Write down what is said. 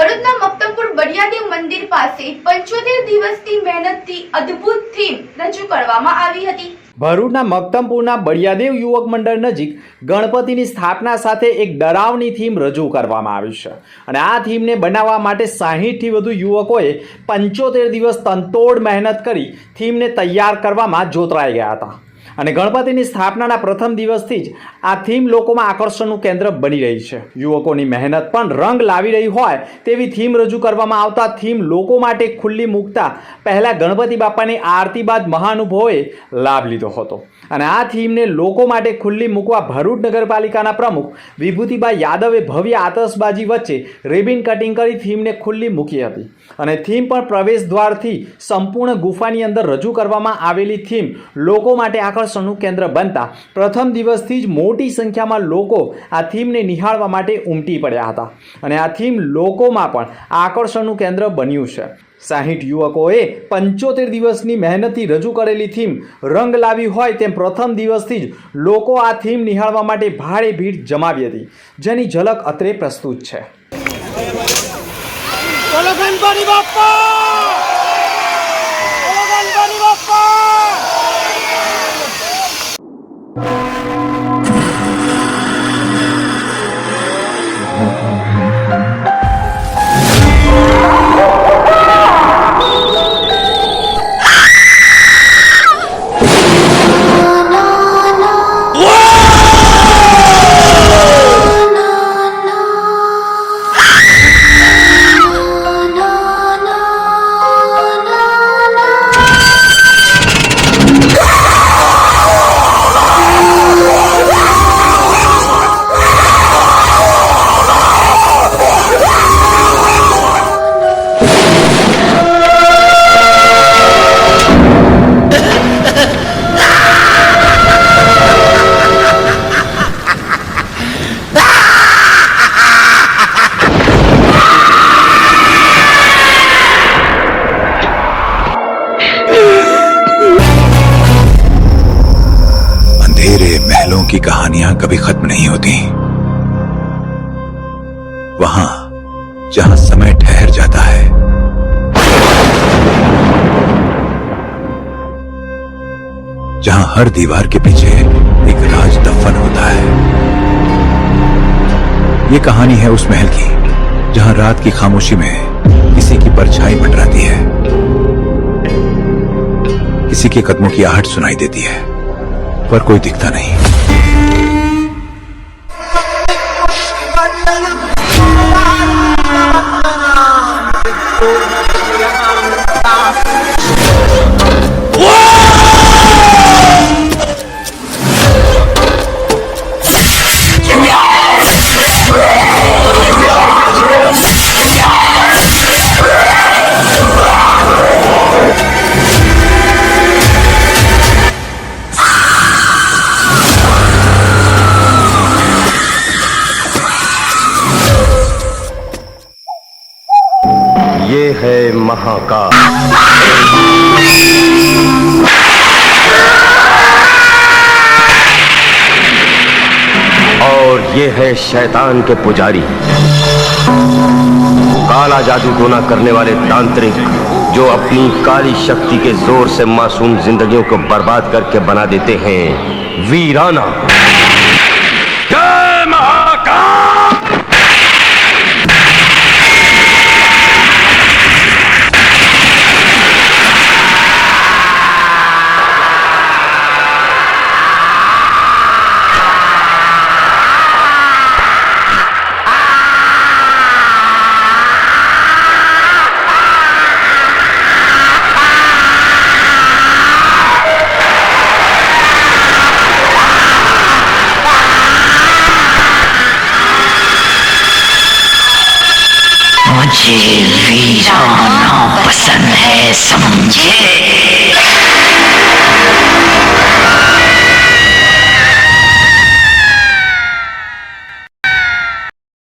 ભરૂચના મક્તમપુર બડિયાદેવ મંદિર પાસે પંચોતેર દિવસની મહેનતથી અદ્ભુત થીમ રજૂ કરવામાં આવી હતી. ભરૂચના મક્તમપુરના બળિયાદેવ યુવક મંડળ નજીક ગણપતિની સ્થાપના સાથે એક ડરાવની થીમ રજૂ કરવામાં આવી છે. અને આ થીમને બનાવવા માટે સાહીઠથી વધુ યુવકોએ પંચોતેર દિવસ તંતોડ મહેનત કરી થીમને તૈયાર કરવામાં જોતરાઈ ગયા હતા. અને ગણપતિની સ્થાપનાના પ્રથમ દિવસથી જ આ થીમ લોકોમાં આકર્ષણનું કેન્દ્ર બની રહી છે. યુવકોની મહેનત પણ રંગ લાવી રહી હોય તેવી થીમ રજૂ કરવામાં આવતા થીમ લોકો માટે ખુલ્લી મૂકતા પહેલાં ગણપતિ બાપાની આરતી બાદ મહાનુભવોએ લાભ લીધો હતો. અને આ થીમને લોકો માટે ખુલ્લી મૂકવા ભરૂચ નગરપાલિકાના પ્રમુખ વિભૂતિબા યાદવે ભવ્ય આતશબાજી વચ્ચે રિબિન કટિંગ કરી થીમને ખુલ્લી મૂકી હતી. અને થીમ પણ પ્રવેશ દ્વારથી સંપૂર્ણ ગુફાની અંદર રજૂ કરવામાં આવેલી થીમ લોકો માટે આકર્ષણનું કેન્દ્ર બનતા પ્રથમ દિવસથી જ મોટી સંખ્યામાં લોકો આ થીમને નિહાળવા માટે ઉમટી પડ્યા હતા. અને આ થીમ લોકોમાં પણ આકર્ષણનું કેન્દ્ર બન્યું છે. સાહીઠ યુવકોએ પંચોતેર દિવસની મહેનતથી રજૂ કરેલી થીમ રંગ લાવી હોય તેમ પ્રથમ દિવસથી જ લોકો આ થીમ નિહાળવા માટે ભારે ભીડ જમાવી હતી. જેની ઝલક અત્રે પ્રસ્તુત છે. বলো গণপতি বাপ্পা! महलों की कहानियाँ कभी खत्म नहीं होती। वहाँ, जहाँ समय ठहर जाता है। जहाँ हर दीवार के पीछे एक राज दफन होता है। ये कहानी है उस महल की, जहाँ रात की खामोशी में किसी की परछाई मंडराती है। किसी के कदमों की आहट सुनाई देती है। पर कोई दिखता नहीं महाकाल। और ये है शैतान के पुजारी। काला जादू टोना करने वाले तांत्रिक, जो अपनी काली शक्ति के ज़ोर से मासूम जिंदगियों को बर्बाद करके बना देते हैं। वीराना। मुझे वीराना पसंद है समझे